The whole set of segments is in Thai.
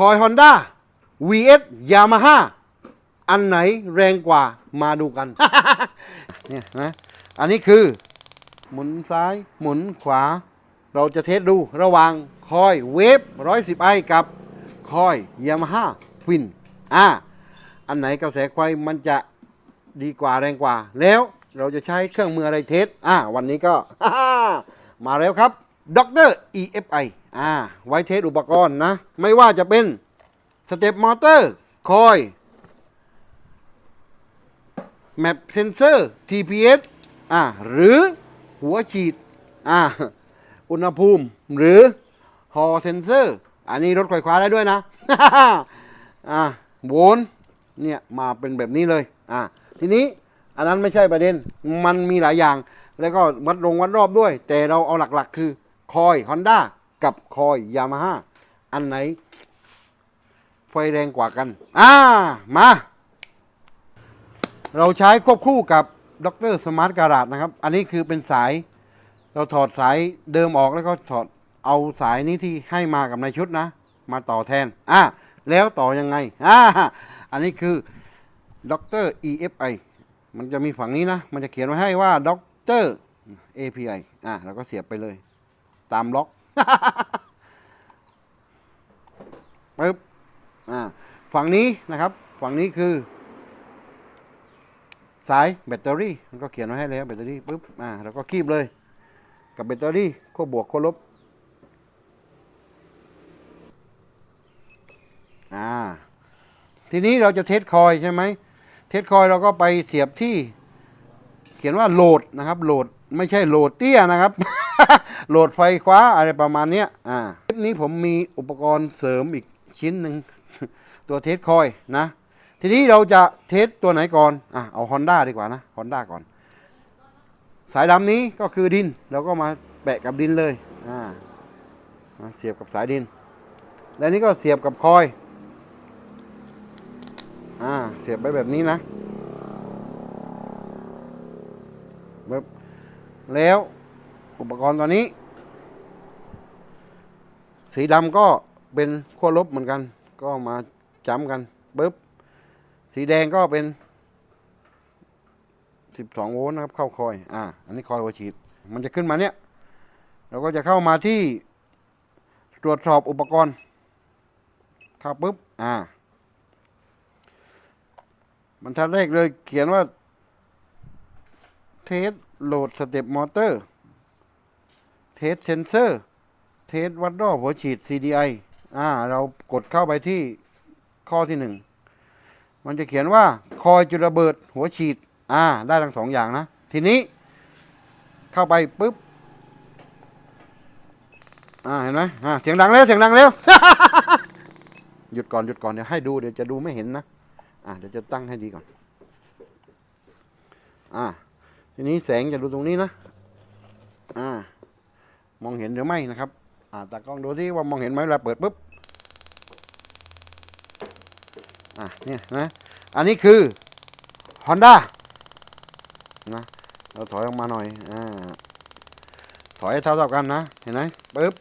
คอย Honda VS Yamaha อันไหนแรงกว่ามาดูกัน เนี่ยนะอันนี้คือ หมุนซ้าย หมุนขวา เราจะเทสดูระหว่างคอยเวฟ110ไอกับคอย Yamaha Twin อ่าอันไหนกระแสไฟมันจะดีกว่าแรงกว่า แล้วเราจะใช้เครื่องมืออะไรเทสอ่าวันนี้ก็ มาแล้วครับด็อกเตอร์ EFI อ่าไว้เทสอุปกรณ์นะ ไม่ว่าจะเป็นสเต็ปมอเตอร์คอยแมปเซนเซอร์ TPS อ่าหรือหัวฉีดอ่าอุณหภูมิหรือฮอเซนเซอร์ อันนี้รถไฟฟ้าได้ด้วยนะอ่าโวลต์เนี่ยมาเป็นแบบนี้เลยอ่าทีนี้อันนั้นไม่ใช่ประเด็นมันมีหลายอย่าง แล้วก็วัดลงวัดรอบด้วย แต่เราเอาหลักๆ คือคอย Honda กับคอย Yamaha อันไหน ไฟแรงกว่ากัน อ่า มา เราใช้ควบคู่กับดรสมาร์ทการาดนะครับ อันนี้คือเป็นสาย เราถอดสายเดิมออกแล้วก็ถอดเอาสายนี้ที่ให้มากับในชุดนะ มาต่อแทน อะแล้วต่อยังไง อ่า อันนี้คือดร EFI มันจะมีฝั่งนี้นะ มันจะเขียนไว้ให้ว่าดร API อะเราก็เสียบไปเลย ตามล็อก ปึ๊บอ่าฝั่งนี้นะครับ ฝั่งนี้คือ สายแบตเตอรี่ มันก็เขียนไว้ให้แล้วแบตเตอรี่ปุ๊บอ่าเราก็คีบเลย กับแบตเตอรี่ขั้วบวกขั้วลบอ่าทีนี้เราจะเทสคอยใช่ไหมเทสคอยเราก็ไปเสียบที่ เขียนว่าโหลดนะครับ โหลดไม่ใช่โหลดเตี้ยนะครับ โหลดไฟฟ้าอะไรประมาณเนี้ยอ่าคลิปนี้ผมมีอุปกรณ์เสริมอีกชิ้นหนึ่งตัวเทสคอยนะ ทีนี้เราจะเทสตัวไหนก่อนอะเอา Honda ดีกว่านะ Honda ก่อน สายดำนี้ก็คือดินเราก็มาแปะกับดินเลยอ่าเสียบกับสายดิน และนี้ก็เสียบกับคอยอ่าเสียบไปแบบนี้นะแบบแล้วอุปกรณ์ตัวนี้ สีดำก็เป็นขั้วลบเหมือนกัน ก็มาจ้ำกันปึ๊บสีแดงก็เป็น 12 โวลต์นะครับ เข้าคอย อ่า อันนี้คอยหัวฉีด มันจะขึ้นมาเนี้ยเราก็จะเข้ามาที่ตรวจสอบอุปกรณ์เข้าปุ๊บ อ่า มันทัดแรกเลยเขียนว่า เทสโหลดสเต็ปมอเตอร์ เทสเซนเซอร์ เทสวัดรอบหัวฉีด CDI อ่าเรากดเข้าไปที่ข้อที่หนึ่งมันจะเขียนว่าคอยจุดระเบิดหัวฉีด อ่า ได้ทั้งสองอย่างนะ ทีนี้ เข้าไปปุ๊บ อ่า เห็นไหมอ่า เสียงดังแล้ว เสียงดังแล้ว หยุดก่อน หยุดก่อน เดี๋ยวให้ดู เดี๋ยวจะดูไม่เห็นนะ อ่า เดี๋ยวจะตั้งให้ดีก่อน อ่า ทีนี้แสงจะดูตรงนี้นะ อ่า มองเห็นหรือไม่นะครับ อ่าตากล้องดูที่ว่ามองเห็นไหมเวลาเปิดปุ๊บอะเนี่ยนะอันนี้คือ Honda นะเราถอยออกมาหน่อยอ่าถอยให้เท่าๆกันนะ เห็นไหมปึ๊บ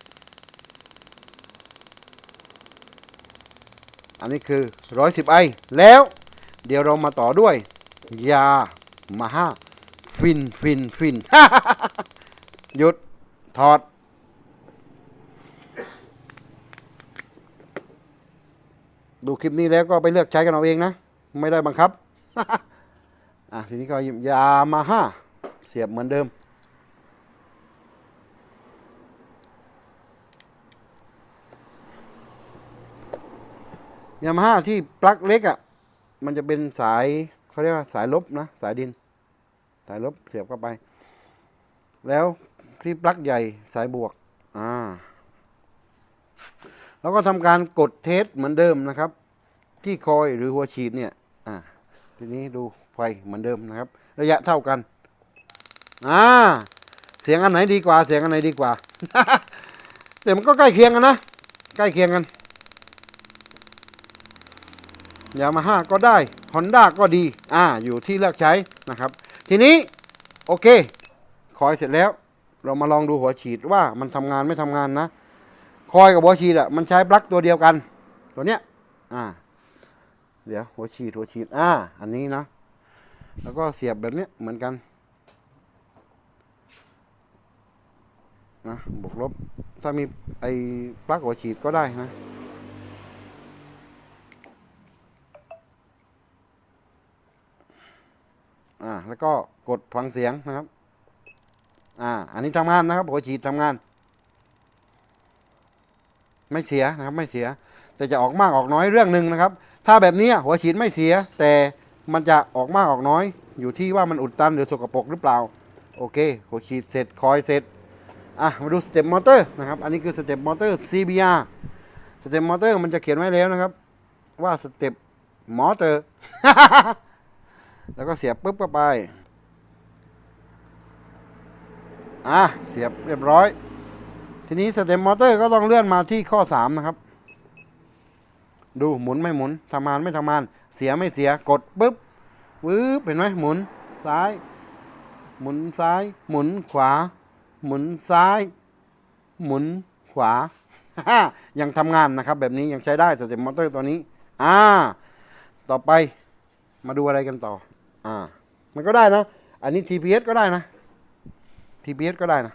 อันนี้คือ 110ไอแล้ว เดี๋ยวเรามาต่อด้วย ยามาฮ่าฟินฟินฟินหยุด ถอด ดูคลิปนี้แล้วก็ไปเลือกใช้กันเอาเองนะ ไม่ได้บังคับ อะทีนี้ก็ยามาฮ่าเสียบเหมือนเดิม ยามาฮ่าที่ปลั๊กเล็กอะ่ะ มันจะเป็นสายเขาเรียกว่าสายลบนะ สายดิน สายลบเสียบเข้าไป แล้วที่ปลั๊กใหญ่สายบวก อ่าแล้วก็ทำการกดเทสเหมือนเดิมนะครับ ที่คอยหรือหัวฉีดเนี่ยอ่าทีนี้ดูไฟเหมือนเดิมนะครับ ระยะเท่ากันอ่าเสียงอันไหนดีกว่า เสียงอันไหนดีกว่าแต่มันก็ใกล้เคียงกันนะใกล้เคียงกันยามาฮ่าก็ได้ Honda ก็ดีอ่าอยู่ที่เลือกใช้นะครับ ทีนี้โอเค คอยเสร็จแล้ว เรามาลองดูหัวฉีดว่ามันทำงานไม่ทำงานนะ คอยกับหัวฉีดอะมันใช้ปลั๊กตัวเดียวกัน ตัวเนี้ยอ่า เดี๋ยวหัวฉีดหัวฉีดอ่าอันนี้นะ แล้วก็เสียบแบบนี้เหมือนกันนะบวกลบ ถ้ามีไอ้ปลั๊กหัวฉีดก็ได้นะอ่าแล้วก็กดฟังเสียงนะครับ อ่า อันนี้ทำงานนะครับหัวฉีดทำงาน ไม่เสียนะครับ ไม่เสีย แต่จะออกมากออกน้อยเรื่องหนึ่งนะครับ ถ้าแบบนี้หัวฉีดไม่เสีย แต่มันจะออกมากออกน้อย อยู่ที่ว่ามันอุดตันหรือสกปรกหรือเปล่า โอเค หัวฉีดเสร็จคอยเสร็จอะมาดูสเต็ปมอเตอร์นะครับ อันนี้คือสเต็ปมอเตอร์ CBR สเต็ปมอเตอร์มันจะเขียนไว้แล้วนะครับ ว่าสเต็ปมอเตอร์ แล้วก็เสียบปุ๊บเข้าไป อะ เสียบเรียบร้อย ทีนี้สเต็ปมอเตอร์ก็ต้องเลื่อนมาที่ข้อ 3 นะครับ ดูหมุนไม่หมุนทำงานไม่ทำงาน เสียไม่เสียกดปุ๊บวืบเห็นไหมหมุนซ้าย หมุนซ้าย หมุนขวา หมุนซ้าย หมุนขวายังทำงานนะครับ แบบนี้ยังใช้ได้สเต็ปมอเตอร์ตัวนี้ อ่า ต่อไปมาดูอะไรกันต่อ อ่า มันก็ได้นะ อันนี้ TPS ก็ได้นะ TPS ก็ได้นะ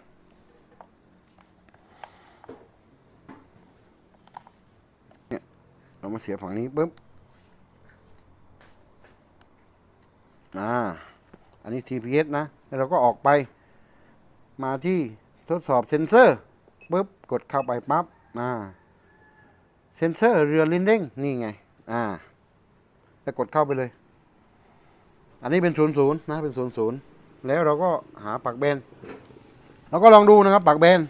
เนี่ย เรามาเสียบฝั่งนี้ปุ๊บอ่าอันนี้ TPS นะแล้วเราก็ออกไป มาที่ทดสอบเซนเซอร์ปุ๊บกดเข้าไปปั๊บอ่าเซนเซอร์เรือลิ้นเด้งนี่ไงอ่าแล้วกดเข้าไปเลย อันนี้เป็นศูนย์ศูนย์นะเป็นศูนย์ศูนย์แล้วเราก็หาปักแบนเราก็ลองดูนะครับปักแบน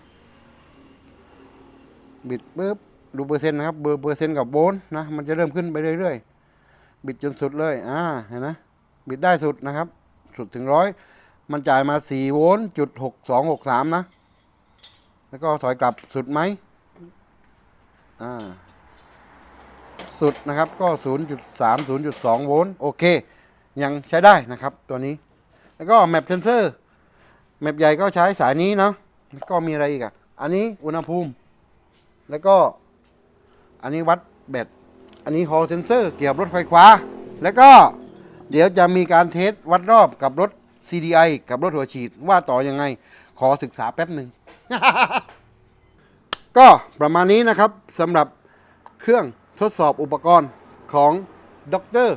บิดปุ๊บ ดูเปอร์เซ็นต์นะครับเบอร์เปอร์เซ็นต์กับโวลต์นะมันจะเริ่มขึ้นไปเรื่อยๆ บิดจนสุดเลยอ่าเห็นไหมบิดได้สุดนะครับ สุดถึงร้อยมันจ่ายมาสี่โวลต์จุดหกสองหกสามนะ แล้วก็ถอยกลับสุดไหมอ่าสุดนะครับก็ 0.3 0.2 โวลต์โอเค ยังใช้ได้นะครับตัวนี้ แล้วก็แมปเซนเซอร์แมปใหญ่ก็ใช้สายนี้เนาะแล้วก็มีอะไรอีกอะอันนี้อุณหภูมิ แล้วก็ อันนี้วัดแบตอันนี้ฮอลเซนเซอร์เกี่ยวกับรถไฟฟ้า แล้วก็เดี๋ยวจะมีการเทสวัดรอบกับรถ CDI กับรถหัวฉีดว่าต่อยังไง ขอศึกษาแป๊บหนึ่ง ก็ประมาณนี้นะครับสำหรับเครื่องทดสอบอุปกรณ์ของดร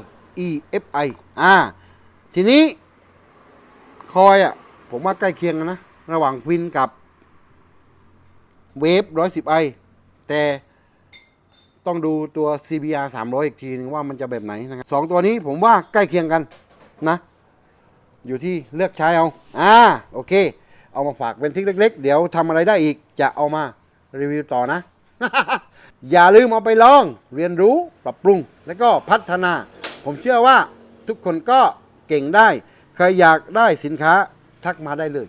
EFI อ่าทีนี้คอยอะ ผมว่าใกล้เคียงกันนะ ระหว่างฟินกับเวฟ 110 i แต่ ต้องดูตัว CBR 300 อีกทีนึงว่ามันจะแบบไหนนะครับสองตัวนี้ผมว่าใกล้เคียงกันนะ อยู่ที่เลือกใช้เอาอ่าโอเค เอามาฝากเป็นทริกเล็ก ๆ เดี๋ยวทำอะไรได้อีกจะเอามารีวิวต่อนะ อย่าลืมเอาไปลองเรียนรู้ปรับปรุง แล้วก็พัฒนา ผมเชื่อว่าทุกคนก็เก่งได้ ใครอยากได้สินค้าทักมาได้เลย